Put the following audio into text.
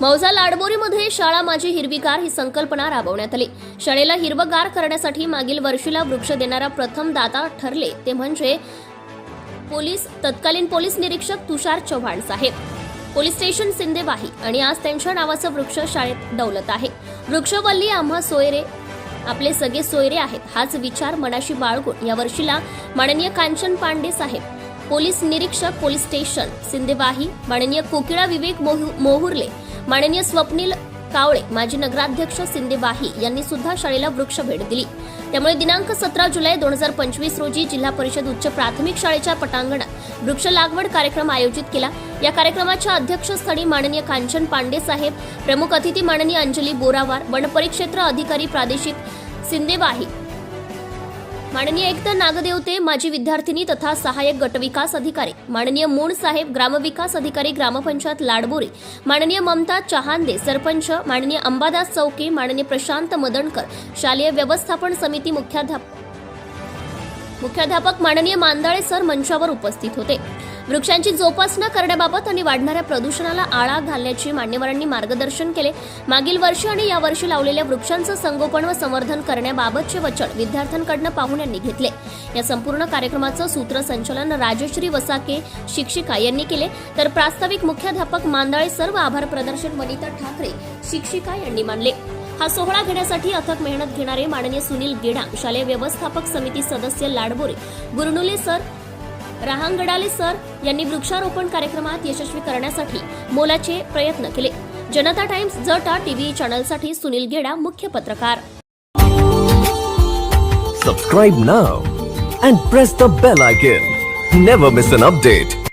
मौजा लाडबोरीमध्ये शाळा माझी हिरवीगार ही संकल्पना राबवण्यात आली. शाळेला हिरवगार करण्यासाठी मागील वर्षीला वृक्ष देणारा प्रथम दाता ठरले ते म्हणजे पोलीस तत्कालीन पोलीस निरीक्षक तुषार चव्हाण साहेब. पोलीस स्टेशन सिंदेवाही आणि आज त्यांच्या नावाचं वृक्ष शाळेत दौलत आहे. वृक्षवल्ली आम्हा सोयरे आपले सगळे सोयरे आहेत हाच विचार मनाशी बाळगून या वर्षीला माननीय कांचन पांडे साहेब पोलीस निरीक्षक पोलीस स्टेशन सिंदेवाही माननीय कोकिळा विवेक मोहु- मोहुर्ले माननीय स्वप्नील कावळे माजी नगराध्यक्ष सिंदेवाही यांनी सुद्धा शाळेला वृक्ष भेट दिली. त्यामुळे दिनांक सतरा जुलै दोन हजार पंचवीस रोजी जिल्हा परिषद उच्च प्राथमिक शाळेच्या पटांगणात वृक्ष लागवड कार्यक्रम आयोजित केला. या कार्यक्रमाच्या अध्यक्षस्थानी माननीय कांचन पांडे साहेब प्रमुख अतिथी माननीय अंजली बोरावार वनपरिक्षेत्र अधिकारी प्रादेशिक सिंदेवाही माननीय एकता नागदेवते माजी विद्यार्थिनी तथा सहाय्यक गटविकास अधिकारी माननीय मूण साहेब ग्रामविकास अधिकारी ग्रामपंचायत लाडबोरी माननीय ममता चहांदे सरपंच माननीय अंबादास चौके माननीय प्रशांत मदनकर शालेय व्यवस्थापन समिती मुख्याध्यापक मुख्याध्यापक माननीय मांदाळे सर मंचावर उपस्थित होते. वृक्षांची जोपासना करण्याबाबत आणि वाढणाऱ्या प्रदूषणाला आळा घालण्याची मान्यवरांनी मार्गदर्शन केले. मागील वर्षी आणि या वर्षी लावलेल्या वृक्षांचं संगोपन व संवर्धन करण्याबाबतचे वचन विद्यार्थ्यांकडनं पाहुण्यांनी घेतले. या संपूर्ण कार्यक्रमाचं सूत्रसंचालन राजश्री वसाके शिक्षिका यांनी केले. तर प्रास्ताविक मुख्याध्यापक मांदाळे सर्व आभार प्रदर्शन वनिता ठाकरे शिक्षिका यांनी मानले. हा सोहळा घेण्यासाठी अथक मेहनत घेणारे माननीय सुनील गेडा शालेय व्यवस्थापक समिती सदस्य लाडबोरे गुरनुले सर रहांगडाले सर यांनी वृक्षारोपण कार्यक्रमात यशस्वी करण्यासाठी मोलाचे प्रयत्न केले. जनता टाइम्स जटा टीव्ही चॅनलसाठी सुनील गेडा मुख्य पत्रकार. Subscribe now and press the bell icon never miss an update